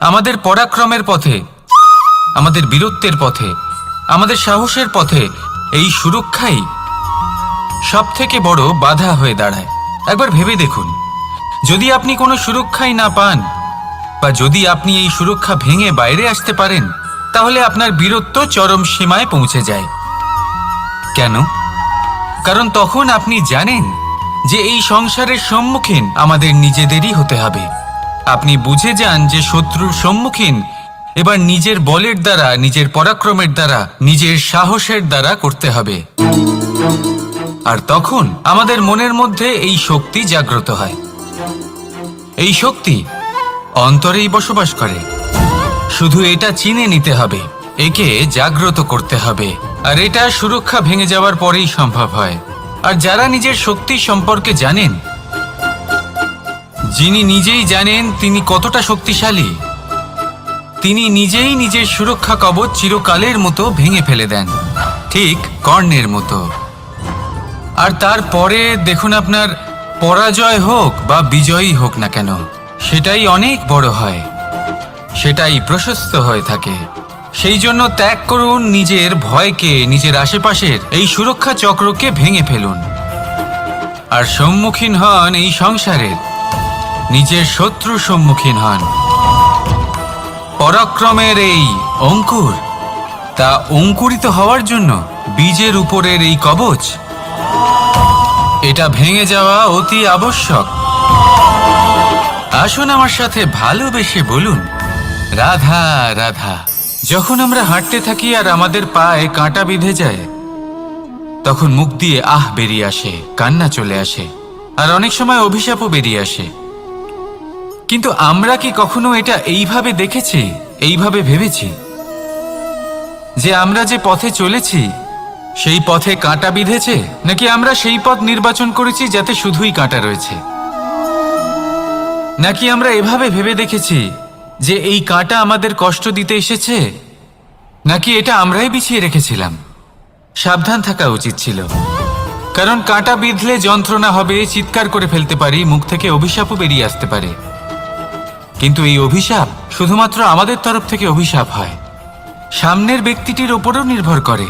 আমাদের পরাক্রমের পথে, আমাদের বীরত্বের পথে, আমাদের সাহসের পথে এই সুরক্ষাই সব থেকে বড় বাধা হয়ে দাঁড়ায়। একবার ভেবে দেখুন, যদি আপনি কোনো সুরক্ষাই না পান বা যদি আপনি এই সুরক্ষা ভেঙে বাইরে আসতে পারেন, তাহলে আপনার বীরত্ব চরম সীমায় পৌঁছে যায়। কেন? কারণ তখন আপনি জানেন যে এই সংসারের সম্মুখীন আমাদের নিজেদেরই হতে হবে। আপনি বুঝে যান যে শত্রুর সম্মুখীন। এবার নিজের বলের দ্বারা, নিজের পরাক্রমের দ্বারা, নিজের সাহসের দ্বারা করতে হবে। আর তখন আমাদের মনের মধ্যে এই শক্তি জাগ্রত হয়। এই শক্তি অন্তরেই বসবাস করে। শুধু এটা চিনে নিতে হবে, একে জাগ্রত করতে হবে। আর এটা সুরক্ষা ভেঙে যাওয়ার পরেই সম্ভব হয়। আর যারা নিজের শক্তি সম্পর্কে জানেন যিনি নিজেই জানেন তিনি কতটা শক্তিশালী, তিনি নিজেই নিজের সুরক্ষা কবচ চিরকালের মতো ভেঙে ফেলে দেন, ঠিক কর্ণের মতো। আর তারপরে দেখুন আপনার পরাজয় হোক বা বিজয়ী হোক না কেন, সেটাই অনেক বড় হয়, সেটাই প্রশস্ত হয়ে থাকে। সেই জন্য ত্যাগ করুন নিজের ভয়কে, নিজের আশেপাশের এই সুরক্ষা চক্রকে ভেঙে ফেলুন। আর সম্মুখীন হন এই সংসারের নিজের শত্রু সম্মুখীন হন। পরাক্রমের এই অঙ্কুর, তা অঙ্কুরিত হওয়ার জন্য বীজের উপরের এই কবচ, এটা ভেঙে যাওয়া অতি আবশ্যক। আসুন আমার সাথে ভালোবেসে বলুন, রাধা রাধা, যখন আমরা হাঁটতে থাকি আর আমাদের পায়ে কাঁটা বিঁধে যায়, তখন মুখ দিয়ে আহ বেরিয়ে আসে, কান্না চলে আসে, আর অনেক সময় অভিশাপও বেরিয়ে আসে। কিন্তু আমরা কি কখনো এটা এইভাবে দেখেছি, এইভাবে ভেবেছি? যে আমরা যে পথে চলেছি, সেই পথে কাঁটা বিঁধেছে, নাকি আমরা সেই পথ নির্বাচন করেছি যাতে শুধুই কাঁটা রয়েছে? নাকি আমরা এভাবে ভেবে দেখেছি যে এই কাঁটা আমাদের কষ্ট দিতে এসেছে? নাকি এটা আমরাই বিছিয়ে রেখেছিলাম? সাবধান থাকা উচিত ছিল। কারণ কাঁটা বিঁধলে যন্ত্রণা হবে, চিৎকার করে ফেলতে পারি, মুখ থেকে অভিশাপও বেরিয়ে আসতে পারে। কিন্তু এই অভিশাপ শুধুমাত্র আমাদের তরফ থেকে অভিশাপ হয়। সামনের ব্যক্তিটির ওপরও নির্ভর করে।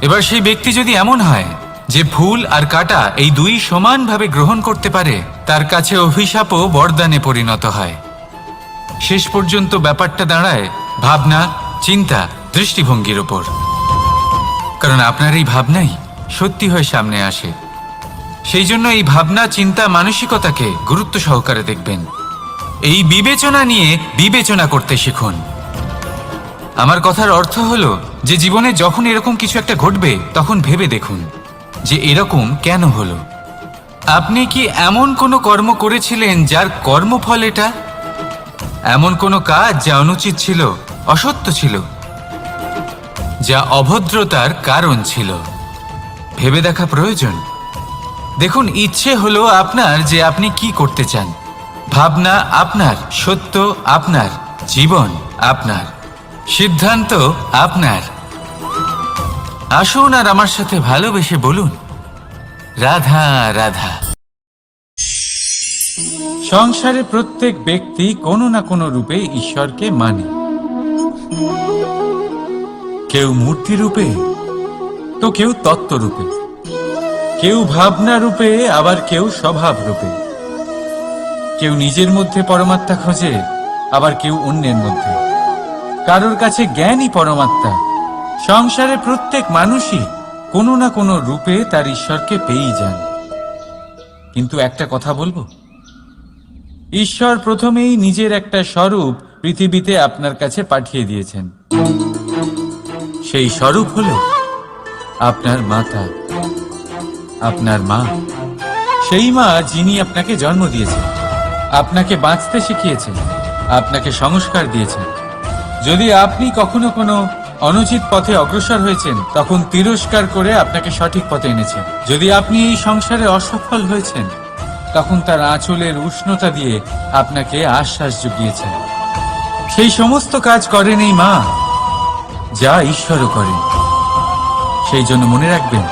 এবার সেই ব্যক্তি যদি এমন হয় যে ভুল আর কাটা এই দুই সমানভাবে গ্রহণ করতে পারে, তার কাছে অভিশাপও বরদানে পরিণত হয়। শেষ পর্যন্ত ব্যাপারটা দাঁড়ায় ভাবনা, চিন্তা, দৃষ্টিভঙ্গির ওপর কারণ আপনার এই ভাবনাই সত্যি হয়ে সামনে আসে। সেই জন্য এই ভাবনা, চিন্তা, মানসিকতাকে গুরুত্ব সহকারে দেখবেন। এই বিবেচনা নিয়ে বিবেচনা করতে শিখুন। আমার কথার অর্থ হলো যে জীবনে যখন এরকম কিছু একটা ঘটবে, তখন ভেবে দেখুন যে এরকম কেন হলো। আপনি কি এমন কোনো কর্ম করেছিলেন যার কর্মফল এটা? এমন কোনো কাজ যা অনুচিত ছিল, অসত্য ছিল? যা অভদ্রতার কারণ ছিল? ভেবে দেখা প্রয়োজন। দেখুন, ইচ্ছে হলো আপনার যে আপনি কি করতে চান। ভাবনা আপনার, সত্য আপনার, জীবন আপনার, সিদ্ধান্ত আপনার। আসুন আর আমার সাথে ভালোবেসে বলুন, রাধা রাধা। সংসারে প্রত্যেক ব্যক্তি কোনো না কোনো রূপে ঈশ্বরকে মানে। কেউ মূর্তি রূপে, তো কেউ তত্ত্ব রূপে। কেউ ভাবনা রূপে, আবার কেউ স্বভাব রূপে। কেউ নিজের মধ্যে পরমাত্মা খোঁজে, আবার কেউ অন্যের মধ্যে। কারোর কাছে জ্ঞানই পরমাত্মা। সংসারে প্রত্যেক মানুষই কোনো না কোনো রূপে তার ঈশ্বরকে পেয়েই যান। কিন্তু একটা কথা বলব? ঈশ্বর প্রথমেই নিজের একটা স্বরূপ পৃথিবীতে আপনার কাছে পাঠিয়ে দিয়েছেন। সেই স্বরূপ হল আপনার মাতা, আপনার মা। সেই মা যিনি আপনাকে জন্ম দিয়েছেন। আপনাকে বাঁচতে শিখিয়েছেন, আপনাকে সংস্কার দিয়েছেন। যদি আপনি কখনো কোনো অনুচিত পথে অগ্রসর হয়েছেন, তখন তিরস্কার করে আপনাকে সঠিক পথে এনেছেন। যদি আপনি এই সংসারে অসফল হয়েছেন, তখন তার আঁচলের উষ্ণতা দিয়ে আপনাকে আশ্বাস জুগিয়েছেন। সেই সমস্ত কাজ করেন এই মা, যা ঈশ্বরও করেন। সেই জন্য মনে রাখবেন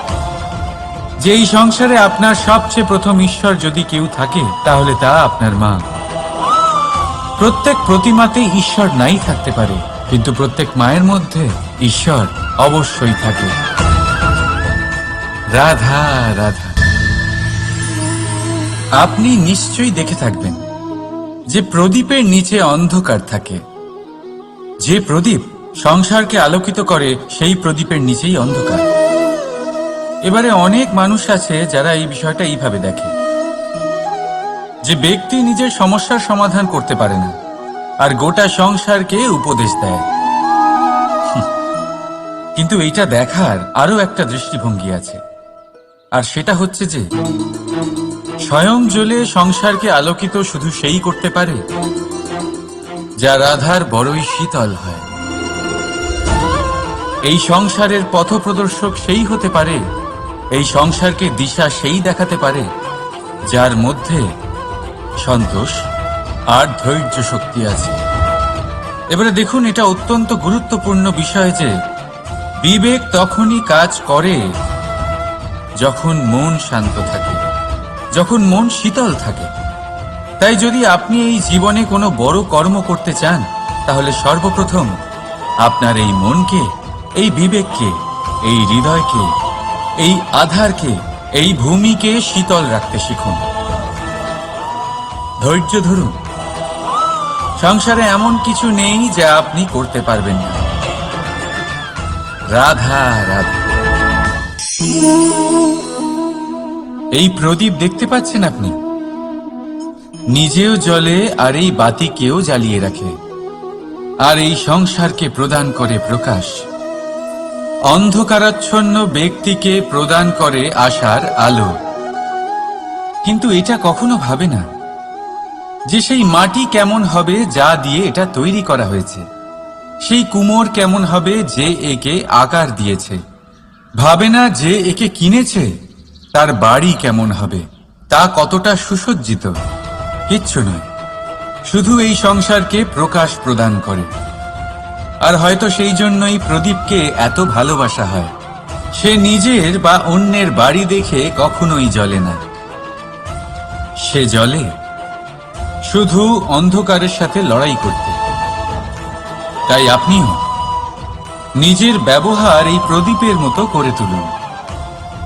যে এই সংসারে আপনার সবচেয়ে প্রথম ঈশ্বর যদি কেউ থাকে, তাহলে তা আপনার মা। প্রত্যেক প্রতিমাতে ঈশ্বর নাই থাকতে পারে, কিন্তু প্রত্যেক মায়ের মধ্যে ঈশ্বর অবশ্যই থাকে। রাধা রাধা। আপনি নিশ্চয়ই দেখে থাকবেন যে প্রদীপের নিচে অন্ধকার থাকে। যে প্রদীপ সংসারকে আলোকিত করে, সেই প্রদীপের নিচেই অন্ধকার। এবারে অনেক মানুষ আছে যারা এই বিষয়টা এইভাবে দেখে। যে ব্যক্তি নিজের সমস্যার সমাধান করতে পারে না, আর গোটা সংসারকে উপদেশ দেয়। কিন্তু এইটা দেখার আরও একটা দৃষ্টিভঙ্গি আছে। আর সেটা হচ্ছে যে, স্বয়ং জ্বলে সংসারকে আলোকিত শুধু সেই করতে পারে, যা রাধার বড়ই শীতল হয়। এই সংসারের পথপ্রদর্শক সেই হতে পারে এই সংসারকে দিশা সেই দেখাতে পারে, যার মধ্যে সন্তোষ আর ধৈর্য শক্তি আছে। এবারে দেখুন, এটা অত্যন্ত গুরুত্বপূর্ণ বিষয় যে, বিবেক তখনই কাজ করে যখন মন শান্ত থাকে, যখন মন শীতল থাকে। তাই যদি আপনি এই জীবনে কোনো বড় কর্ম করতে চান, তাহলে সর্বপ্রথম আপনার এই মনকে, এই বিবেককে, এই হৃদয়কে এই আধারকে, এই ভূমিকে শীতল রাখতে শিখুন। ধৈর্য ধরুন। সংসারে এমন কিছু নেই যা আপনি করতে পারবেন না। রাধা রাধা। এই প্রদীপ দেখতে পাচ্ছেন আপনি? নিজেও জলে আর এই বাতিকেও জ্বালিয়ে রাখে। আর এই সংসারকে প্রদান করে প্রকাশ। অন্ধকারাচ্ছন্ন ব্যক্তিকে প্রদান করে আশার আলো। কিন্তু এটা কখনো ভাবে না যে সেই মাটি কেমন হবে যা দিয়ে এটা তৈরি করা হয়েছে। সেই কুমোর কেমন হবে যে একে আকার দিয়েছে। ভাবে না যে একে কিনেছে, তার বাড়ি কেমন হবে, তা কতটা সুসজ্জিত, কিচ্ছু নয়। শুধু এই সংসারকে প্রকাশ প্রদান করে। আর হয়তো সেই জন্যই প্রদীপকে এত ভালোবাসা হয়। সে নিজের বা অন্যের বাড়ি দেখে কখনোই জ্বলে না। সে জ্বলে শুধু অন্ধকারের সাথে লড়াই করতে। তাই আপনিও নিজের ব্যবহার এই প্রদীপের মতো করে তুলুন।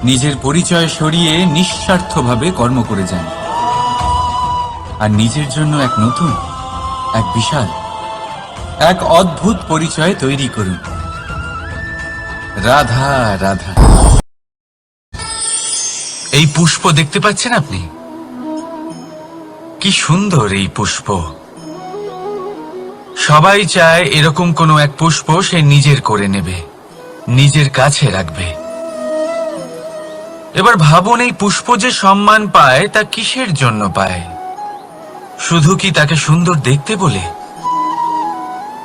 নিজের পরিচয় সরিয়ে নিঃস্বার্থভাবে কর্ম করে যান। আর নিজের জন্য এক নতুন, এক বিশাল এক অদ্ভুত পরিচয় তৈরি করুন। রাধা রাধা। এই পুষ্প দেখতে পাচ্ছেন আপনি? কি সুন্দর এই পুষ্প। সবাই চায় এরকম কোনো এক পুষ্প সে নিজের করে নেবে, নিজের কাছে রাখবে। এবার ভাবুন এই পুষ্প যে সম্মান পায় তা কিসের জন্য পায়? শুধু কি তাকে সুন্দর দেখতে বলে?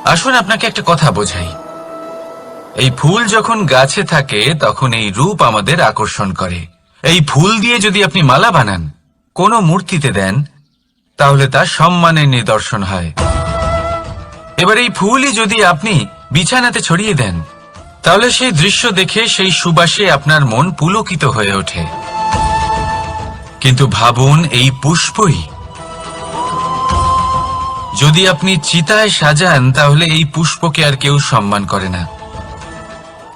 আসুন আপনাকে একটা কথা বোঝাই। এই ফুল যখন গাছে থাকে, তখন এই রূপ আমাদের আকর্ষণ করে। এই ফুল দিয়ে যদি আপনি মালা বানান, কোনো মূর্তিতে দেন, তাহলে তা সম্মানের নিদর্শন হয়। এবার এই ফুলই যদি আপনি বিছানাতে ছড়িয়ে দেন, তাহলে সেই দৃশ্য দেখে সেই সুবাসে আপনার মন পুলকিত হয়ে ওঠে। কিন্তু ভাবুন, এই পুষ্পই যদি আপনি চিতায় সাজান, তাহলে এই পুষ্পকে আর কেউ সম্মান করে না।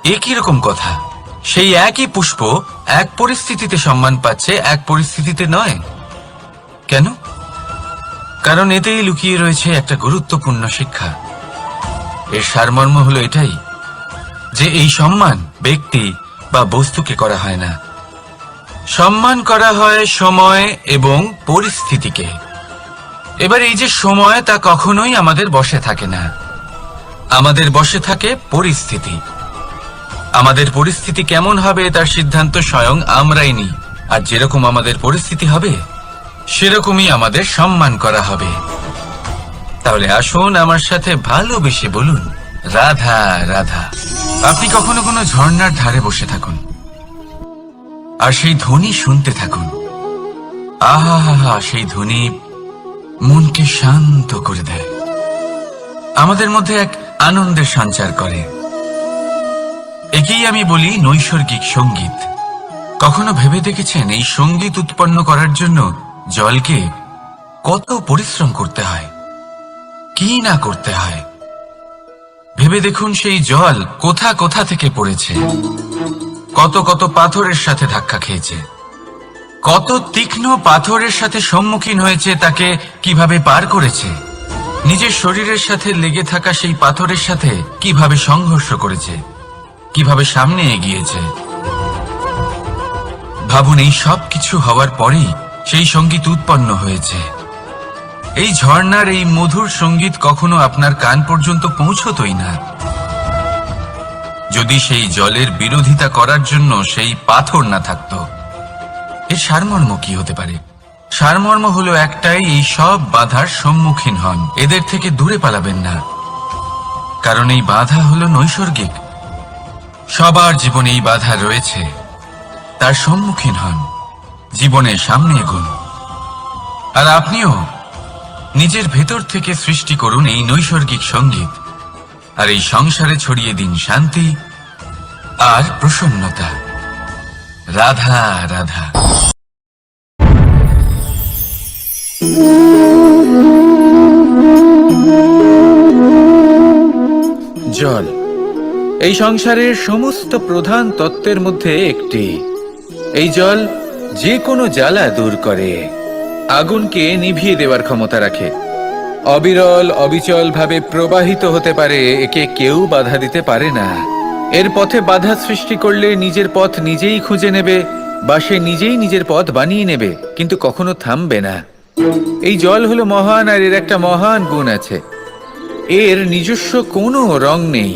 এ রকম কথা? সেই একই পুষ্প এক পরিস্থিতিতে সম্মান পাচ্ছে, এক পরিস্থিতিতে নয়। কেন? কারণ এতেই লুকিয়ে রয়েছে একটা গুরুত্বপূর্ণ শিক্ষা। এর সারমর্ম হলো এটাই, যে এই সম্মান ব্যক্তি বা বস্তুকে করা হয় না। সম্মান করা হয় সময় এবং পরিস্থিতিকে। এবার এই যে সময়, তা কখনোই আমাদের বসে থাকে না। আমাদের বসে থাকে পরিস্থিতি। আমাদের পরিস্থিতি কেমন হবে, তার সিদ্ধান্ত স্বয়ং আমরাই নিই। আর যেরকম আমাদের পরিস্থিতি হবে, সেরকমই আমাদের সম্মান করা হবে। তাহলে আসুন আমার সাথে ভালোবেসে বলুন, রাধা রাধা, আপনি কখনো কোনো ঝর্ণার ধারে বসে থাকুন। আর সেই ধ্বনি শুনতে থাকুন। আহা হা সেই ধ্বনি মনকে শান্ত করে দেয়। আমাদের মধ্যে এক আনন্দের সঞ্চার করে। একেই আমি বলি নৈসর্গিক সংগীত। কখনো ভেবে দেখেছেন এই সংগীত উৎপন্ন করার জন্য জলকে কত পরিশ্রম করতে হয়? কি না করতে হয়? ভেবে দেখুন সেই জল কোথা কোথা থেকে পড়েছে। কত কত পাথরের সাথে ধাক্কা খেয়েছে। কত তীক্ষ্ণ পাথরের সাথে সম্মুখীন হয়েছে তাকে কীভাবে পার করেছে? নিজের শরীরের সাথে লেগে থাকা সেই পাথরের সাথে কীভাবে সংঘর্ষ করেছে? কীভাবে সামনে এগিয়েছে? ভাবুন, এই সব কিছু হওয়ার পরেই সেই সংগীত উৎপন্ন হয়েছে। এই ঝর্ণার এই মধুর সংগীত কখনো আপনার কান পর্যন্ত পৌঁছতই না। যদি সেই জলের বিরোধিতা করার জন্য সেই পাথর না থাকতো এর সারমর্ম কি হতে পারে? সারমর্ম হলো একটাই, এই সব বাধার সম্মুখীন হন। এদের থেকে দূরে পালাবেন না। কারণ এই বাধা হলো নৈসর্গিক। সবার জীবনে এই বাধা রয়েছে। তার সম্মুখীন হন। জীবনে সামনে এগুন। আর আপনিও নিজের ভেতর থেকে সৃষ্টি করুন এই নৈসর্গিক সংগীত। আর এই সংসারে ছড়িয়ে দিন শান্তি আর প্রসন্নতা। রাধা রাধা। জল, এই সংসারের সমস্ত প্রধান তত্ত্বের মধ্যে একটি। এই জল যে কোনো জ্বালা দূর করে, আগুনকে নিভিয়ে দেওয়ার ক্ষমতা রাখে। অবিরল অবিচল ভাবে প্রবাহিত হতে পারে, একে কেউ বাধা দিতে পারে না। এর পথে বাধা সৃষ্টি করলে নিজের পথ নিজেই খুঁজে নেবে বা সে নিজেই নিজের পথ বানিয়ে নেবে, কিন্তু কখনো থামবে না। এই জল হলো মহান আর এর একটা মহান গুণ আছে। এর নিজস্ব কোনো রং নেই,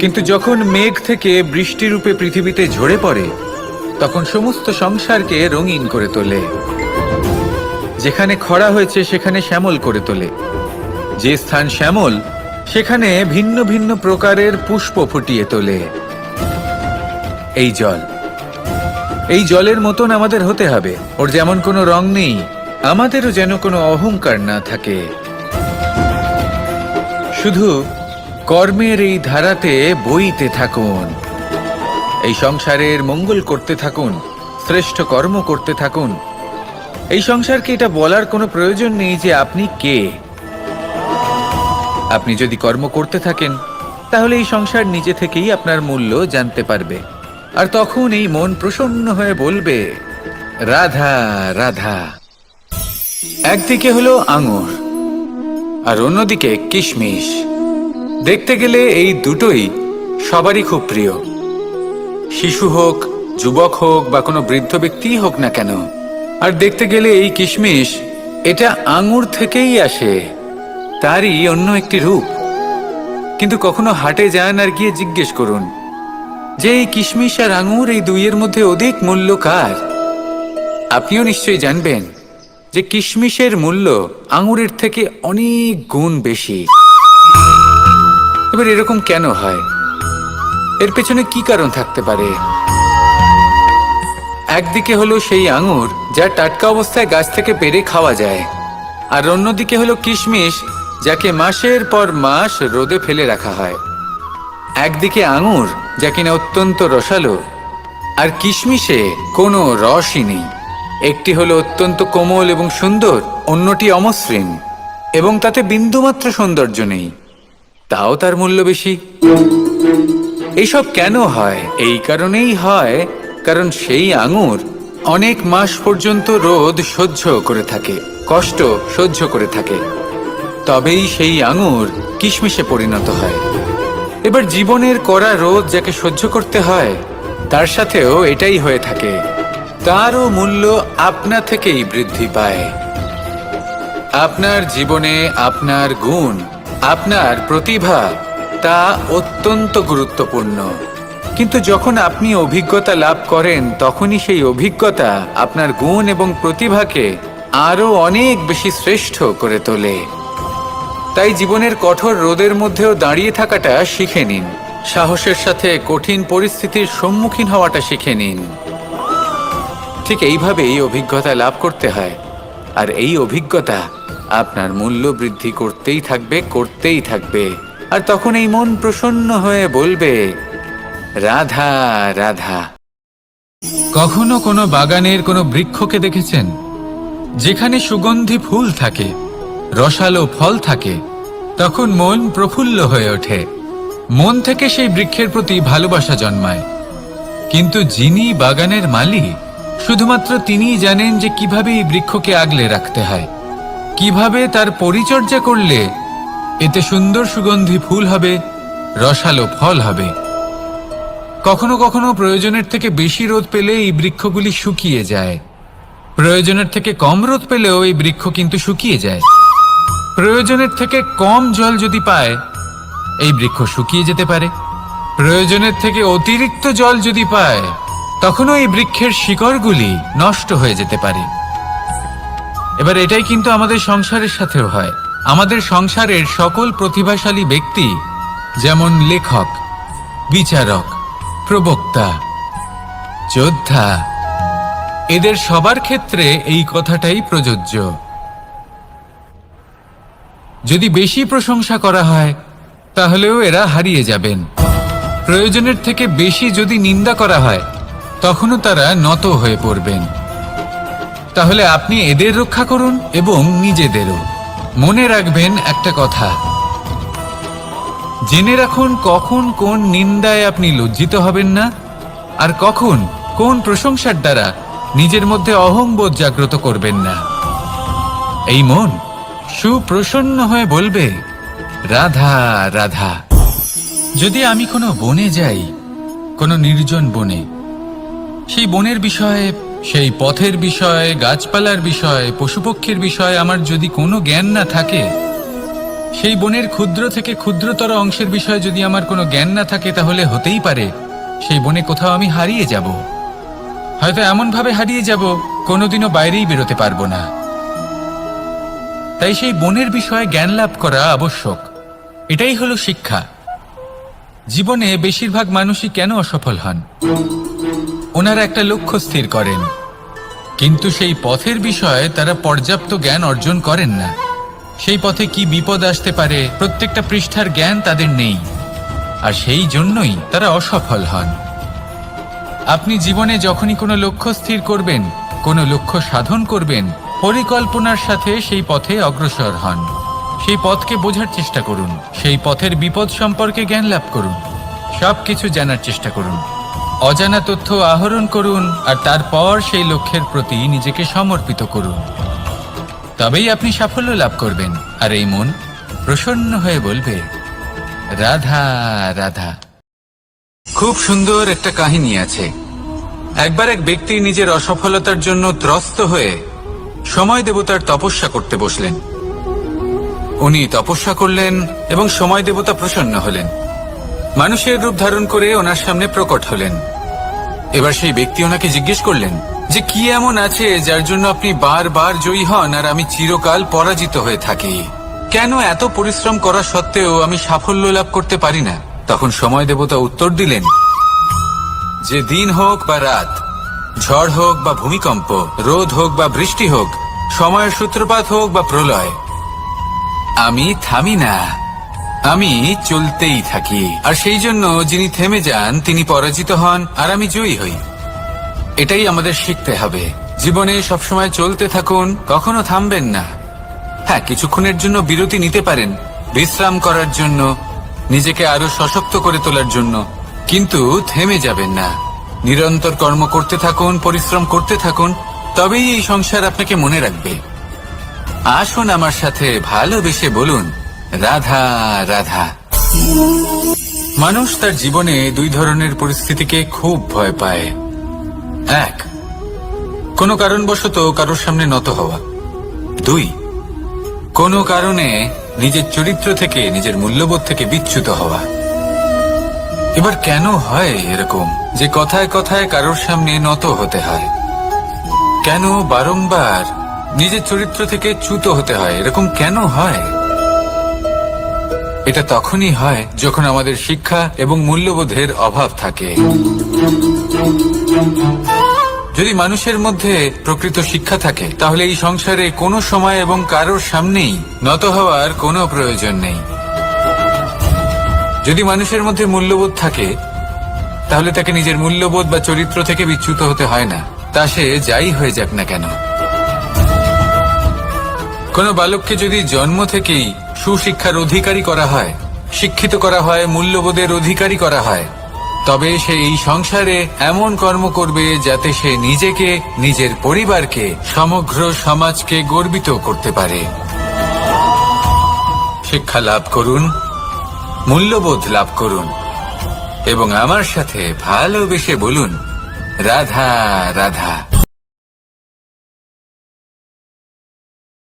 কিন্তু যখন মেঘ থেকে বৃষ্টিরূপে পৃথিবীতে ঝরে পড়ে, তখন সমস্ত সংসারকে রঙিন করে তোলে। যেখানে খরা হয়েছে সেখানে শ্যামল করে তোলে। যে স্থান শ্যামল সেখানে ভিন্ন ভিন্ন প্রকারের পুষ্প ফুটিয়ে তোলে। এই জল। এই জলের মতন আমাদের হতে হবে। ওর যেমন কোনো রং নেই, আমাদেরও যেন কোনো অহংকার না থাকে। শুধু কর্মের এই ধারাতে বইতে থাকুন। এই সংসারের মঙ্গল করতে থাকুন, শ্রেষ্ঠ কর্ম করতে থাকুন। এই সংসারকে এটা বলার কোনো প্রয়োজন নেই যে আপনি কে। আপনি যদি কর্ম করতে থাকেন, তাহলে এই সংসার নিজে থেকেই আপনার মূল্য জানতে পারবে। আর তখন এই মন প্রসন্ন হয়ে বলবে, রাধা রাধা। একদিকে হলো আঙুর, আর অন্যদিকে কিশমিশ। দেখতে গেলে এই দুটোই সবারই খুব প্রিয়। শিশু হোক, যুবক হোক, বা কোনো বৃদ্ধ ব্যক্তিই হোক না কেন, আর দেখতে গেলে এই কিশমিশ, এটা আঙুর থেকেই আসে। তারই অন্য একটি রূপ। কিন্তু কখনো হাটে যান আর গিয়ে জিজ্ঞেস করুন, যে এই কিশমিশ আর আঙুর এই দুইয়ের মধ্যে অধিক মূল্য কার? আপনিও নিশ্চয়ই জানবেন যে কিশমিশের মূল্য আঙুরের থেকে অনেক গুণ বেশি। এবার এরকম কেন হয়? এর পেছনে কি কারণ থাকতে পারে? একদিকে হলো সেই আঙুর যা টাটকা অবস্থায় গাছ থেকে পেরে খাওয়া যায়, আর অন্যদিকে হলো কিশমিশ যাকে মাসের পর মাস রোদে ফেলে রাখা হয়। একদিকে আঙুর, যা কিনা অত্যন্ত রসালো, আর কিশমিশে কোনো রসই নেই। একটি হলো অত্যন্ত কোমল এবং সুন্দর, অন্যটি অমসৃণ, এবং তাতে বিন্দুমাত্র সৌন্দর্য নেই। তাও তার মূল্য বেশি। এইসব কেন হয়? এই কারণেই হয়, কারণ সেই আঙুর অনেক মাস পর্যন্ত রোদ সহ্য করে থাকে, কষ্ট সহ্য করে থাকে। তবেই সেই আঙুর কিশমিশে পরিণত হয়। এবার জীবনের কড়া রোদ যাকে সহ্য করতে হয়, তার সাথেও এটাই হয়ে থাকে। তারও মূল্য আপনা থেকেই বৃদ্ধি পায়। আপনার জীবনে আপনার গুণ, আপনার প্রতিভা, তা অত্যন্ত গুরুত্বপূর্ণ। কিন্তু যখন আপনি অভিজ্ঞতা লাভ করেন, তখনই সেই অভিজ্ঞতা আপনার গুণ এবং প্রতিভাকে আরও অনেক বেশি শ্রেষ্ঠ করে তোলে। তাই জীবনের কঠোর রোদের মধ্যেও দাঁড়িয়ে থাকাটা শিখে নিন। সাহসের সাথে কঠিন পরিস্থিতির সম্মুখীন হওয়াটা শিখে নিন। ঠিক এইভাবেই অভিজ্ঞতা লাভ করতে হয়। আর এই অভিজ্ঞতা আপনার মূল্য বৃদ্ধি করতেই থাকবে করতেই থাকবে। আর তখন এই মন প্রসন্ন হয়ে বলবে, রাধা রাধা। কখনো কোনো বাগানের কোনো বৃক্ষকে দেখেছেন? যেখানে সুগন্ধি ফুল থাকে, রসালো ফল থাকে তখন মন প্রফুল্ল হয়ে ওঠে। মন থেকে সেই বৃক্ষের প্রতি ভালোবাসা জন্মায়। কিন্তু যিনি বাগানের মালিক, শুধুমাত্র তিনিই জানেন যে কীভাবে এই বৃক্ষকে আগলে রাখতে হয়। কীভাবে তার পরিচর্যা করলে এতে সুন্দর সুগন্ধি ফুল হবে, রসালো ফল হবে। কখনো কখনো প্রয়োজনের থেকে বেশি রোদ পেলে এই বৃক্ষগুলি শুকিয়ে যায়। প্রয়োজনের থেকে কম রোদ পেলেও এই বৃক্ষ কিন্তু শুকিয়ে যায়। প্রয়োজনের থেকে কম জল যদি পায়, এই বৃক্ষ শুকিয়ে যেতে পারে। প্রয়োজনের থেকে অতিরিক্ত জল যদি পায়, তখনও এই বৃক্ষের শিকড়গুলি নষ্ট হয়ে যেতে পারে। এবার এটাই কিন্তু আমাদের সংসারের সাথেও হয়। আমাদের সংসারের সকল প্রতিভাশালী ব্যক্তি, যেমন লেখক, বিচারক, প্রবক্তা, যোদ্ধা, এদের সবার ক্ষেত্রে এই কথাটাই প্রযোজ্য। যদি বেশি প্রশংসা করা হয়, তাহলেও এরা হারিয়ে যাবেন। প্রয়োজনের থেকে বেশি যদি নিন্দা করা হয়, তখনও তারা নত হয়ে পড়বেন। তাহলে আপনি এদের রক্ষা করুন এবং নিজেদেরও। মনে রাখবেন একটা কথা। জেনে রাখুন কখন কোন নিন্দায় আপনি লজ্জিত হবেন না, আর কখন কোন প্রশংসার দ্বারা নিজের মধ্যে অহংবোধ জাগ্রত করবেন না। এই মন সুপ্রসন্ন হয়ে বলবে, রাধা রাধা, যদি আমি কোনো বনে যাই, কোনো নির্জন বনে, সেই বনের বিষয়ে, সেই পথের বিষয়ে, গাছপালার বিষয়ে, পশুপক্ষীর বিষয়ে আমার যদি কোনো জ্ঞান না থাকে, সেই বনের ক্ষুদ্র থেকে ক্ষুদ্রতর অংশের বিষয়ে যদি আমার কোনো জ্ঞান না থাকে, তাহলে হতেই পারে, সেই বনে কোথাও আমি হারিয়ে যাব। হয়তো এমনভাবে হারিয়ে যাব, কোনোদিনও বাইরেই বেরোতে পারব না। তাই সেই বনের বিষয়ে জ্ঞান লাভ করা আবশ্যক। এটাই হলো শিক্ষা। জীবনে বেশিরভাগ মানুষই কেন অসফল হন? ওনারা একটা লক্ষ্য স্থির করেন। কিন্তু সেই পথের বিষয়ে তারা পর্যাপ্ত জ্ঞান অর্জন করেন না। সেই পথে কি বিপদ আসতে পারে, প্রত্যেকটা পৃষ্ঠার জ্ঞান তাদের নেই। আর সেই জন্যই তারা অসফল হন। আপনি জীবনে যখনই কোনো লক্ষ্য স্থির করবেন, কোনো লক্ষ্য সাধন করবেন পরিকল্পনার সাথে সেই পথে অগ্রসর হন। সেই পথকে বোঝার চেষ্টা করুন। সেই পথের বিপদ সম্পর্কে জ্ঞান লাভ করুন। সব কিছু জানার চেষ্টা করুন। অজানা তথ্য আহরণ করুন আর তারপর সেই লক্ষ্যের প্রতি নিজেকে সমর্পিত করুন। তবেই আপনি সাফল্য লাভ করবেন। আর এই মন প্রসন্ন হয়ে বলবে, রাধা রাধা। খুব সুন্দর একটা কাহিনী আছে। একবার এক ব্যক্তি নিজের অসফলতার জন্য ত্রস্ত হয়ে সময় দেবতার তপস্যা করতে বসলেন। উনি তপস্যা করলেন এবং সময় দেবতা প্রসন্ন হলেন। মানুষের রূপ ধারণ করে ওনার সামনে প্রকট হলেন। এবার সেই ব্যক্তি ওনাকে জিজ্ঞেস করলেন যে, কি এমন আছে যার জন্য আপনি বারবার জয়ী হন আর আমি চিরকাল পরাজিত হয়ে থাকি? কেন এত পরিশ্রম করা সত্ত্বেও আমি সাফল্য লাভ করতে পারি না? তখন সময় দেবতা উত্তর দিলেন যে, দিন হোক বা রাত ঝড় হোক বা ভূমিকম্প, রোদ হোক বা বৃষ্টি হোক, সময়ের সূত্রপাত হোক বা প্রলয়, আমি থামি না। আমি চলতেই থাকি। আর সেই জন্য যিনি থেমে যান, তিনি পরাজিত হন, আর আমি জয়ী হই। এটাই আমাদের শিখতে হবে। জীবনে সবসময় চলতে থাকুন, কখনো থামবেন না। হ্যাঁ কিছুক্ষণের জন্য বিরতি নিতে পারেন, বিশ্রাম করার জন্য, নিজেকে আরও সশক্ত করে তোলার জন্য, কিন্তু থেমে যাবেন না। নিরন্তর কর্ম করতে থাকুন, পরিশ্রম করতে থাকুন, তবেই এই সংসার আপনাকে মনে রাখবে। আসুন আমার সাথে ভালোবেসে বলুন, রাধা রাধা। মানুষ তার জীবনে দুই ধরনের পরিস্থিতিকে খুব ভয় পায়। এক, কোনো কারণবশত কারোর সামনে নত হওয়া। দুই, কোনো কারণে নিজের চরিত্র থেকে নিজের মূল্যবোধ থেকে বিচ্যুত হওয়া। এবার কেন হয় এরকম যে কথায় কথায় কারোর সামনে নত হতে হয়? কেন বারংবার নিজের চরিত্র থেকে চ্যুত হতে হয়? এরকম কেন হয়? এটা তখনই হয় যখন আমাদের শিক্ষা এবং মূল্যবোধের অভাব থাকে। যদি মানুষের মধ্যে প্রকৃত শিক্ষা থাকে, তাহলে এই সংসারে কোনো সময় এবং কারোর সামনেই নত হওয়ার কোনো প্রয়োজন নেই। যদি মানুষের মধ্যে মূল্যবোধ থাকে, তাহলে তাকে নিজের মূল্যবোধ বা চরিত্র থেকে বিচ্যুত হতে হয় না। তা সে যাই হয়ে যাক না কেন। কোনো বালককে যদি জন্ম থেকেই সুশিক্ষার অধিকারী করা হয়, শিক্ষিত করা হয়, মূল্যবোধের অধিকারী করা হয়, তবে সে এই সংসারে এমন কর্ম করবে যাতে সে নিজেকে, নিজের পরিবারকে, সমগ্র সমাজকে গর্বিত করতে পারে। শিক্ষা লাভ করুন। মূল্যবোধ লাভ করুন এবং আমার সাথে ভালোবেসে বলুন রাধা রাধা।